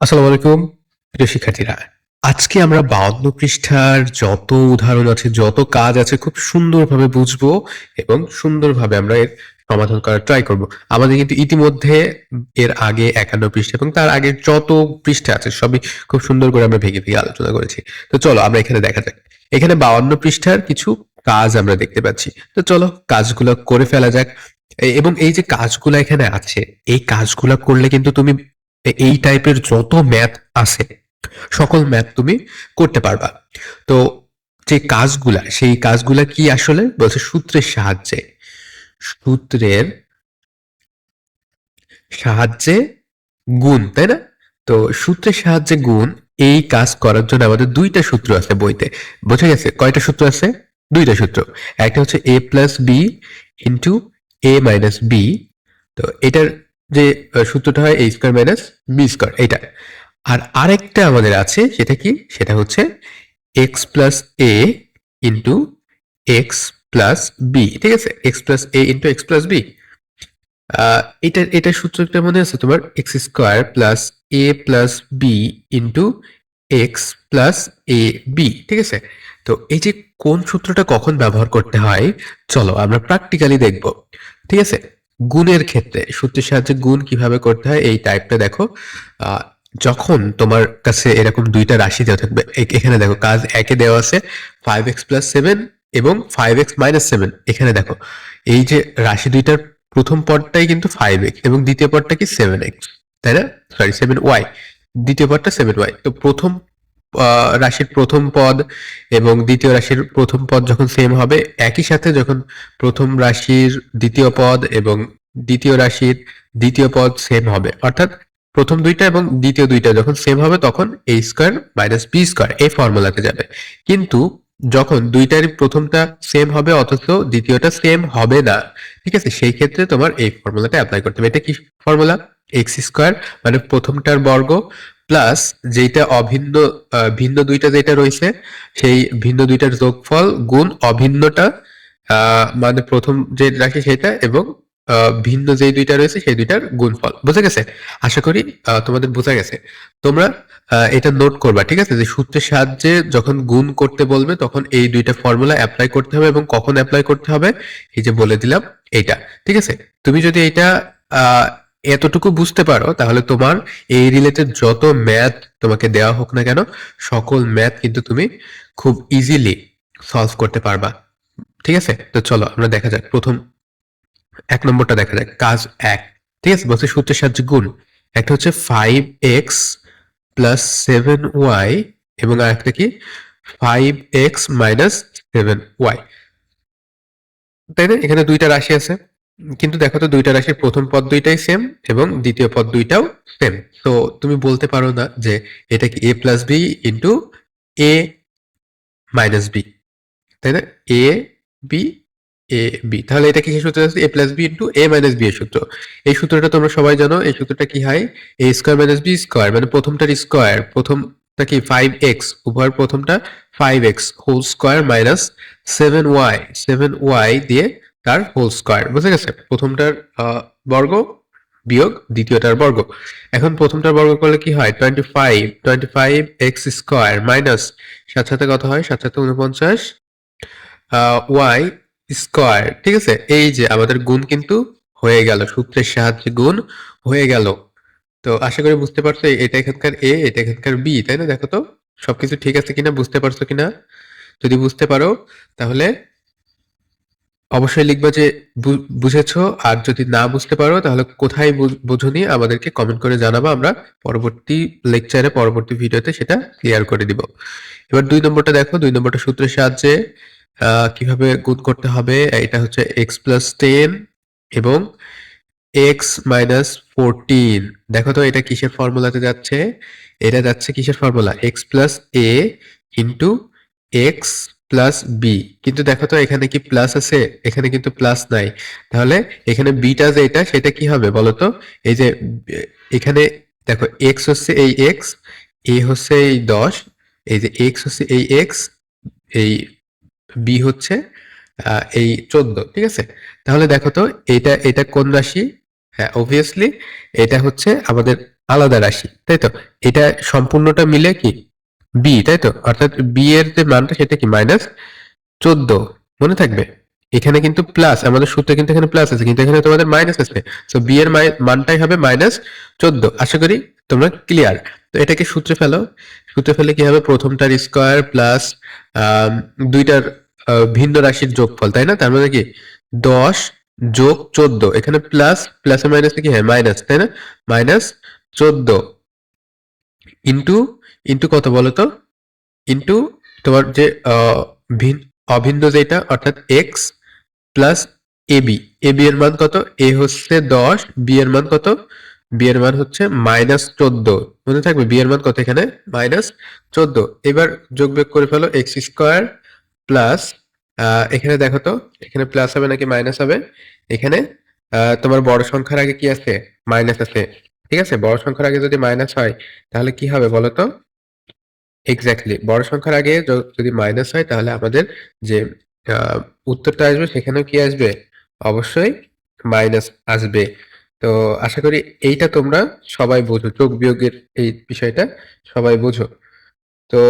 আসসালামু আলাইকুম, প্রিয় শিক্ষার্থীরা। আজকে আমরা বাউন্ন পৃষ্ঠার যত উদাহরণ আছে, যত কাজ আছে, খুব সুন্দরভাবে বুঝব এবং সুন্দরভাবে আমরা এর সমাধান করার ট্রাই করব। আমাদের কিন্তু ইতিমধ্যে এর আগে একান্ন পৃষ্ঠা এবং তার আগে যত পৃষ্ঠা আছে, সবই খুব সুন্দর করে আমরা ভেঙে ভেঙে আলোচনা করেছি। তো চলো, আমরা এখানে দেখা যাক। এখানে বাউন্ন পৃষ্ঠার কিছু কাজ আমরা দেখতে পাচ্ছি। তো চলো, কাজগুলো করে ফেলা যাক। এবং এই যে কাজগুলো এখানে আছে, এই কাজগুলো করলে কিন্তু তুমি এই টাইপের যত ম্যাথ আছে, সকল ম্যাথ তুমি করতে পারবা। তো যে কাজগুলা, সেই কাজগুলা কি আসলে? বলছে সূত্রের সাহায্যে। সূত্রের সাহায্যে গুণ, তাই না? তো সূত্রের সাহায্যে গুণ, এই কাজ করার জন্য আমাদের দুইটা সূত্র আছে বইতে। বোঝা গেছে? কয়টা সূত্র আছে? দুইটা সূত্র। একটা হচ্ছে A plus B into A minus B তো এটার যে সূত্রটা হয় A square minus B square এটা আর আরেকটা আমাদের আছে, সেটা কি? সেটা হচ্ছে x plus A into x plus B ঠিক আছে? X plus A into x plus B এটা এটা সূত্রটা মনে আছে তোমার? X square plus A plus B into x plus A B ঠিক আছে? তো এই যে কোন সূত্রটা কখন ব্যবহার করতে হয়? চলো আমরা প্র্যাকটিক্যালি দেখব, ঠিক আছে? গুণের ক্ষেত্রে, সূত্রের সাহায্যে গুণ কীভাবে করতে হয়, এই টাইপটা দেখো। যখন তোমার কাছে এরকম দুইটা রাশি দেওয়া থাকবে এখানে দেখো কাজ একে দেওয়া আছে ফাইভ এক্স প্লাস সেভেন এবং ফাইভ এক্স মাইনাস সেভেন এখানে দেখো, এই যে রাশি দুইটার প্রথম পদটাই কিন্তু ফাইভ এক্স এবং দ্বিতীয় পদটা কি সেভেন এক্স তাই না? সরি সেভেন ওয়াই দ্বিতীয় পদটা সেভেন ওয়াই তো প্রথম রাশির প্রথম পদ এবং দ্বিতীয় রাশির প্রথম পদ যখন সেম হবে, একই সাথে যখন প্রথম রাশির দ্বিতীয় পদ এবং দ্বিতীয় রাশির দ্বিতীয় পদ সেম হবে। অর্থাৎ প্রথম দুইটা এবং দ্বিতীয় দুইটা যখন সেম হবে, তখন A square minus B square এই ফর্মুলাতে যাবে। কিন্তু যখন দুইটারই প্রথমটা সেম হবে, অথচ দ্বিতীয়টা সেম হবে না, ঠিক আছে? সেই ক্ষেত্রে তোমার এই ফর্মুলাটা অ্যাপ্লাই করতে হবে। এটা কি ফর্মুলা এক্স স্কোয়ার মানে প্রথমটার বর্গ প্লাস যেটা অভিন্ন ভিন্ন দুইটা যেটা রয়েছে, সেই ভিন্ন দুইটার যোগফল গুণ অভিন্নটা মানে প্রথম যে রাখে সেটা এবং ভিন্ন যে দুইটা রয়েছে সেই দুইটার গুণফল। বুঝা গেছে? আশা করি তোমাদের বোঝা গেছে। তোমরা এটা নোট করবা, ঠিক আছে? যে সূত্রের সাহায্যে যখন গুণ করতে বলবে, তখন এই দুইটা ফর্মুলা অ্যাপ্লাই করতে হবে এবং কখন অ্যাপ্লাই করতে হবে? এই যে বলে দিলাম, এইটা, ঠিক আছে? তুমি যদি এটা এতটুকু বুঝতে পারো, তাহলে তোমার এই রিলেটেড যত ম্যাথ তোমাকে দেওয়া হোক না কেন, সকল ম্যাথ কিন্তু তুমি খুব ইজিলি সলভ করতে পারবা। ঠিক আছে? তো চলো আমরা দেখা যাক। প্রথম এক নম্বরটা দেখা যাক। কাজ এক। ঠিক আছে? বলছে সূত্রের সাহায্যে গুণ। একটা হচ্ছে five x plus seven y এবং আর একটা কি? Five x minus seven y তাই না? এখানে দুইটা রাশি আছে। কিন্তু দেখো তো দুইটা রাশির প্রথম পদ দুইটাই সেম এবং দ্বিতীয় পদ দুইটাও সেম তো তুমি বলতে পারো না যে এটা কি A plus B into A minus B তাই না? এ বি এ বি তাহলে এটা কি সূত্র আছে? A plus B into A minus B এর সূত্র। এই সূত্রটা তোমরা সবাই জানো, এই সূত্রটা কি হয়? A square minus B square মানে প্রথমটার স্কোয়ার প্রথমটা কি ফাইভ এক্স উভয়ের প্রথমটা five x whole square minus seven y seven y দিয়ে তার হোল স্কোয়ার বুঝে গেছে? প্রথমটার বর্গ বিয়োগ দ্বিতীয়টার বর্গ। এখন প্রথমটার বর্গ করলে কি হয়? Twenty five twenty five x square minus সাথে সাথে কত হয়? সাথে সাথে উনপঞ্চাশ ওয়াই স্কোয়ার ঠিক আছে? এই যে আমাদের গুণ কিন্তু হয়ে গেল, সূত্রের সাহায্যে গুণ হয়ে গেল। তো আশা করি বুঝতে পারছ, এটা এখানকার এ এটা এখানকার বি তাই না? দেখো তো, সবকিছু ঠিক আছে কিনা? বুঝতে পারছ কিনা? যদি বুঝতে পারো, তাহলে অবশ্যই লিখবে যে বুঝেছ, আর যদি না বুঝতে পারো, তাহলে কোথায় বুঝোনি, আমাদেরকে কমেন্ট করে জানাব, আমরা পরবর্তী লেকচারে পরবর্তী ভিডিওতে সেটা ক্লিয়ার করে দিব। এবার দুই নম্বরটা দেখো, দুই নম্বরটা সূত্রের সাহায্যে কীভাবে গুণ করতে হবে, এটা হচ্ছে এক্স প্লাস টেন এবং এক্স মাইনাস ফোরটিন দেখো তো, এটা কিসের ফর্মুলাতে যাচ্ছে? এটা যাচ্ছে কিসের formula x plus A into x plus B কিন্তু দেখো তো, এখানে কি প্লাস আছে? এখানে কিন্তু প্লাস নাই। তাহলে এখানে বিটা যেটা সেটা কি হবে বলো তো? এই যে, এখানে দেখো এক্স হচ্ছে এই এক্স এ হচ্ছে এই দশ, এই যে এক্স হচ্ছে এই এক্স এই বি হচ্ছে এই চোদ্দ, ঠিক আছে? তাহলে দেখো তো, এটা এটা কোন রাশি? হ্যাঁ অবভিয়াসলি এটা হচ্ছে আমাদের আলাদা রাশি, তাই তো? এটা সম্পূর্ণটা মিলে কি? বি তাই তো অর্থাৎ বি এর যে মানটা সেটা কি? মাইনাস চোদ্দ। মনে থাকবে? এখানে কিন্তু প্লাস আমাদের সূত্রে কিন্তু এখানে প্লাস আছে, কিন্তু এখানে তোমাদের মাইনাস আছে। সো বি এর মানটাই হবে মাইনাস চোদ্দ। আশা করি তোমরা ক্লিয়ার তো এটাকে সূত্রে ফেলো। সূত্রে ফেলে কি হবে? প্রথমটার স্কোয়ার প্লাস দুইটার ভিন্ন রাশির যোগফল, তাই না? তার মানে কি? দশ যোগ চোদ্দ। এখানে প্লাস প্লাসে মাইনাস কি? হয় মাইনাস তাই না? মাইনাস চোদ্দ। ইন্টু ইন্টু কত বলো তো? ইন্টু তোমার যে ভিন- অভিন্ন যেটা, অর্থাৎ x plus A B A B এর মান কত? এ হচ্ছে দশ বি এর মান কত? বি এর মান হচ্ছে মাইনাস চোদ্দ। মনে থাকবে বি এর মান কত এখানে? মাইনাস চোদ্দ। এবার যোগ বিয়োগ করে ফেলো এক্স স্কোয়ার প্লাস এখানে দেখো তো, এখানে প্লাস হবে নাকি মাইনাস হবে? এখানে তোমার বড় সংখ্যার আগে কি আছে? মাইনাস আছে। ঠিক আছে? বড় সংখ্যার আগে যদি মাইনাস হয়, তাহলে কি হবে বলো তো? এক্স্যাক্টলি বড় সংখ্যার আগে যদি মাইনাস হয় তাহলে আমাদের যে আহ, উত্তরটা আসবে সেখানেও কি আসবে? অবশ্যই মাইনাস আসবে। তো আশা করি এইটা তোমরা সবাই বোঝো যোগ বিয়োগের এই বিষয়টা সবাই বোঝো। তো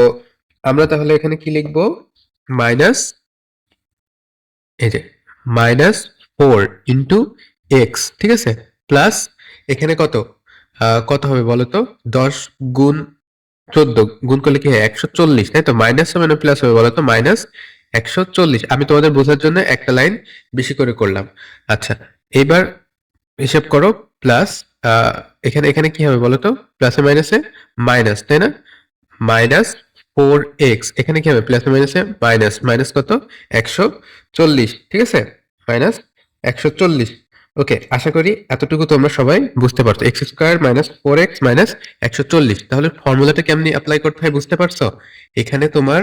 আমরা তাহলে এখানে কি লিখব? মাইনাস এই যে মাইনাস ফোর ইন্টু এক্স ঠিক আছে? প্লাস এখানে কত? আহ, কত হবে বলো তো দশ গুণ চোদ্দ গুণ করলে কি হয়? একশো চল্লিশ, তাই তো? মাইনাস হবে প্লাস হবে বলো তো? মাইনাস একশো চল্লিশ। আমি তোমাদের বোঝার জন্য একটা লাইন বেশি করে করলাম। আচ্ছা এবার হিসাব করো প্লাস এখানে এখানে কি হবে বলো তো? প্লাসে মাইনাসে মাইনাস তাই না? মাইনাস ফোর এক্স এখানে কি হবে? প্লাসে মাইনাসে মাইনাস মাইনাস কত? একশো চল্লিশ, ঠিক আছে? মাইনাস একশো চল্লিশ। ওকে, আশা করি এতটুকু তোমরা সবাই বুঝতে পারছ। X square minus four x minus একশো চল্লিশ। তাহলে ফর্মুলাটা কেমনি অ্যাপ্লাই করতে হয় বুঝতে পারছ? এখানে তোমার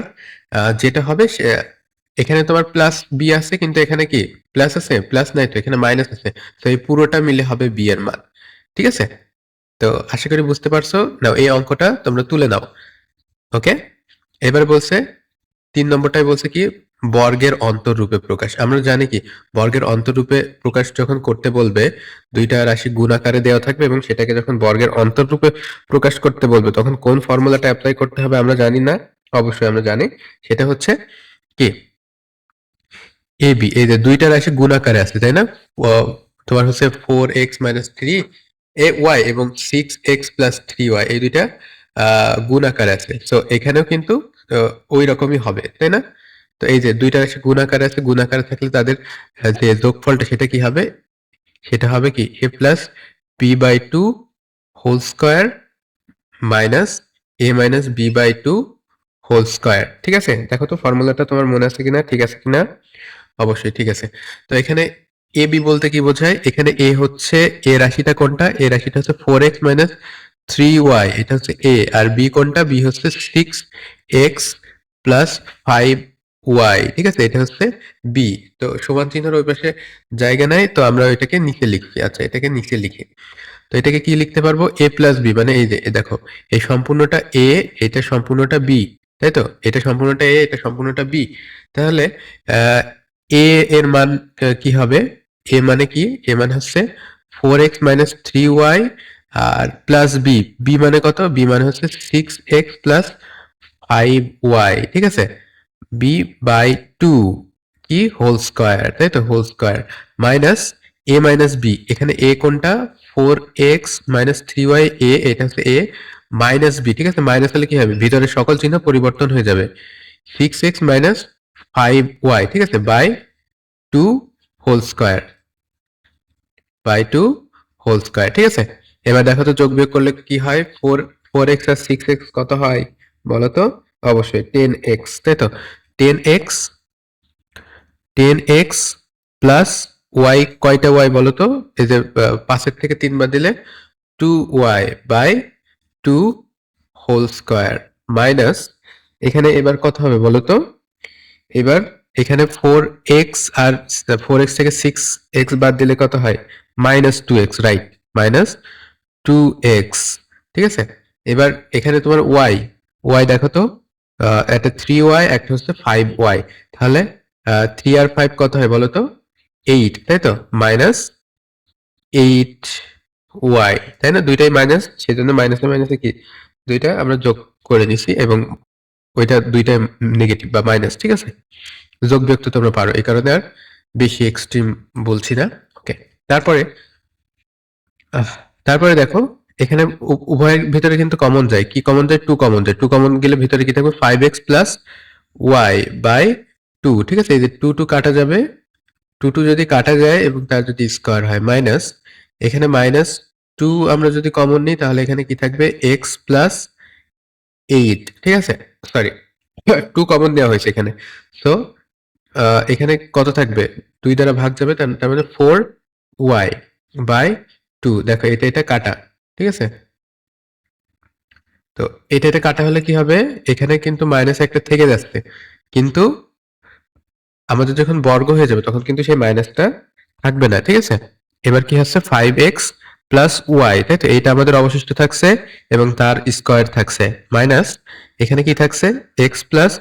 যেটা হবে এখানে তোমার প্লাস বি আছে, কিন্তু এখানে কি? প্লাস আছে প্লাস নাই তো, এখানে মাইনাস আছে। তো এই পুরোটা মিলে হবে বি এর মান। ঠিক আছে? তো আশা করি বুঝতে পারছ? নাও, এই অঙ্কটা তোমরা তুলে নাও। ওকে? এবার বলছে, তিন নম্বরটাই বলছে কি? বর্গের অন্তররূপে প্রকাশ। আমরা জানি কি, বর্গের অন্তররূপে প্রকাশ যখন করতে বলবে, দুইটা রাশি গুণ আকারে দেওয়া থাকবে এবং সেটাকে যখন বর্গের অন্তররূপে প্রকাশ করতে বলবে, তখন কোন ফর্মুলাটা অ্যাপ্লাই করতে হবে আমরা জানি না। অবশ্যই আমরা জানি। সেটা হচ্ছে কি? এ বি এই যে দুইটা রাশি গুণ আকারে আছে, তাই না? তোমার হচ্ছে four x minus three A y এবং six x plus three y এই দুইটা গুণ আকারে আছে। তো এখানেও কিন্তু ওই রকমই হবে, তাই না? তো এই যে দুইটা রাশি গুণ আকারে আছে, গুণাকার থাকলে তাদের যে যোগফলটা সেটা কি হবে? সেটা হবে কি? A plus B by two whole square minus A minus B by two whole square ঠিক আছে? দেখো তো ফর্মুলাটা তোমার মনে আছে কিনা? ঠিক আছে কিনা? অবশ্যই ঠিক আছে। তো এখানে এ বি বলতে কি বোঝায়? এখানে এ হচ্ছে এ রাশিটা কোনটা? এ রাশিটা হচ্ছে four x minus three y এটা হচ্ছে এ আর বি কোনটা? বি হচ্ছে six x plus five y ঠিক আছে? এটা হচ্ছে বি তো সমান চিহ্নের ওই পাশে জায়গা নাই, তো আমরা এটাকে নিচে লিখছি আচ্ছা এটাকে নিচে লিখি। তো এটাকে কি লিখতে পারব? এ প্লাস বি মানে এই যে দেখো, এই সম্পূর্ণটা এ এটা সম্পূর্ণটা বি তাই তো? এটা সম্পূর্ণটা এ এটা সম্পূর্ণটা বি তাহলে এ এর মান কি হবে? এ মানে কি? এ মানে হচ্ছে four x minus three y আর প্লাস বি বি মানে কত? বি মানে হচ্ছে six x plus five y ঠিক আছে? বি বাই টু কি হোল স্কোয়ার তাই তো? Whole square minus A minus B এখানে এ কোনটা? Four x minus three y A এটা হচ্ছে এ মাইনাস বি ঠিক আছে? মাইনাস হলে কি হবে? ভিতরে সকল চিহ্ন পরিবর্তন হয়ে যাবে। Six x minus five y ঠিক আছে? By two whole square by two whole square ঠিক আছে? এবার দেখো তো যোগ বিয়োগ করলে কি হয়? ফোর ফোর এক্স আর সিক্স এক্স কত হয়? বলো তো? অবশ্যই টেন এক্স তাই তো? Ten x ten x plus y কয়টা ওয়াই বলো তো এই যে পাঁচের থেকে তিনবার দিলে two y by two whole square minus এখানে এবার কত হবে বলো তো এবার এখানে ফোর এক্স আর ফোর এক্স থেকে সিক্স এক্স বাদ দিলে কত হয়? Minus two x right minus two x ঠিক আছে? এবার এখানে তোমার ওয়াই ওয়াই দেখো তো একটা থ্রি ওয়াই একটা হচ্ছে ফাইভ ওয়াই তাহলে থ্রি আর ফাইভ কত হয় বলো তো? এইট তাই তো? মাইনাস এইট ওয়াই তাই না? দুইটাই মাইনাস সেজন্য মাইনাসে মাইনাসে কি? দুইটা আমরা যোগ করে নিছি এবং ওইটা দুইটা নেগেটিভ বা মাইনাস ঠিক আছে? যোগ বিয়োগ তো তোমরা পারো, এই কারণে আর বেশি এক্সট্রিম বলছি না। ওকে তারপরে তারপরে দেখো এখানে উভয়ের ভিতরে কিন্তু কমন যায়। কি কমন যায়? টু কমন যায়। টু কমন গেলে ভিতরে কি থাকবে? Five x plus y by two ঠিক আছে? এই যে টু টু কাটা যাবে। টু টু যদি কাটা যায় এবং তার যদি স্কোয়ার হয় মাইনাস এখানে মাইনাস টু আমরা যদি কমন নিই, তাহলে এখানে কি থাকবে? এক্স প্লাস এইট ঠিক আছে? সরি টু কমন দেওয়া হয়েছে এখানে। তো এখানে কত থাকবে? দুই দ্বারা ভাগ যাবে, তার মানে ফোর ওয়াই বাই টু দেখো, এটা এটা কাটা। ঠিক আছে? তো এটা এটা কাটা হলে কি হবে? এখানে কিন্তু মাইনাস একটা থেকে যাচ্ছে। কিন্তু আমাদের যখন বর্গ হয়ে যাবে, তখন কিন্তু সেই মাইনাসটা থাকবে না, ঠিক আছে? এবার কি হচ্ছে? ফাইভ এক্স প্লাস ওয়াই তাই তো? এইটা আমাদের অবশিষ্ট থাকছে এবং তার স্কোয়ার থাকছে। মাইনাস এখানে কি থাকছে? এক্স প্লাস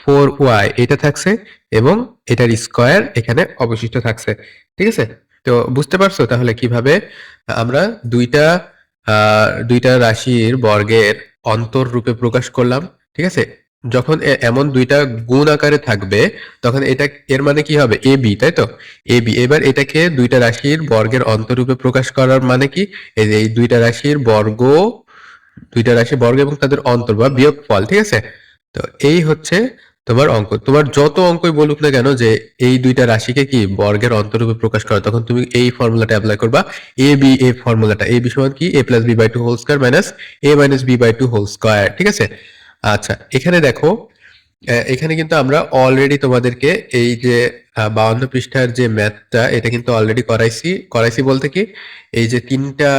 ফোর ওয়াই এটা থাকছে এবং এটার স্কোয়ার এখানে অবশিষ্ট থাকছে। ঠিক আছে? তো বুঝতে পারছ তাহলে কীভাবে আমরা দুইটা দুইটা রাশির বর্গের অন্তর রূপে প্রকাশ করলাম, ঠিক আছে? যখন এমন দুইটা গুণ আকারে থাকবে, তখন এটা এর মানে কি হবে? এ, বি, তাই তো? এ, বি, এবার এটাকে দুইটা রাশির বর্গের অন্তরূপে প্রকাশ করার মানে কি? এই যে এই দুইটা রাশির বর্গ, দুইটা রাশির বর্গ এবং তাদের অন্তর বা বিয়োগ ফল ঠিক আছে? তো এই হচ্ছে তোমার অঙ্ক, তোমার যত অঙ্কই বলুক না কেন যে এই দুইটা রাশিকে কি বর্গের অন্তরূপে প্রকাশ করা, তখন তুমি এই ফর্মুলাটা অ্যাপ্লাই করবা। এ বি এ ফর্মুলাটা এ বি সমান কি? A plus B by two whole square minus A minus B by two whole square ঠিক আছে? আচ্ছা এখানে দেখো এখানে কিন্তু আমরা অলরেডি তোমাদেরকে এই যে বাউন্ন পৃষ্ঠার যে ম্যাথটা এটা কিন্তু অলরেডি করাইছি করাইছি বলতে কি? এই যে তিনটা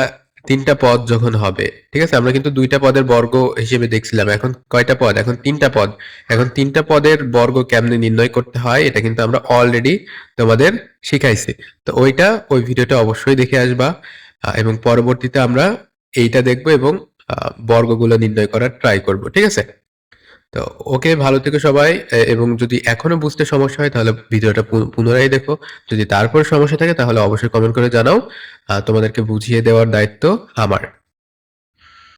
তিনটা পদ যখন হবে, ঠিক আছে? আমরা কিন্তু দুইটা পদের বর্গ হিসেবে দেখছিলাম। এখন কয়টা পদ? এখন তিনটা পদ। এখন তিনটা পদের বর্গ কেমনে নির্ণয় করতে হয়, এটা কিন্তু আমরা অলরেডি তোমাদের শিখাইছি। তো ওইটা ওই ভিডিওটা অবশ্যই দেখে আসবা এবং পরবর্তীতে আমরা এইটা দেখব এবং বর্গগুলো নির্ণয় করার ট্রাই করব, ঠিক আছে? তো ওকে ভালো থেকে সবাই এবং যদি এখনও বুঝতে সমস্যা হয় তাহলে ভিডিওটা পুনরায় দেখো। যদি তারপর সমস্যা থাকে তাহলে অবশ্যই কমেন্ট করে জানাও। তোমাদেরকে বুঝিয়ে দেওয়ার দায়িত্ব আমার।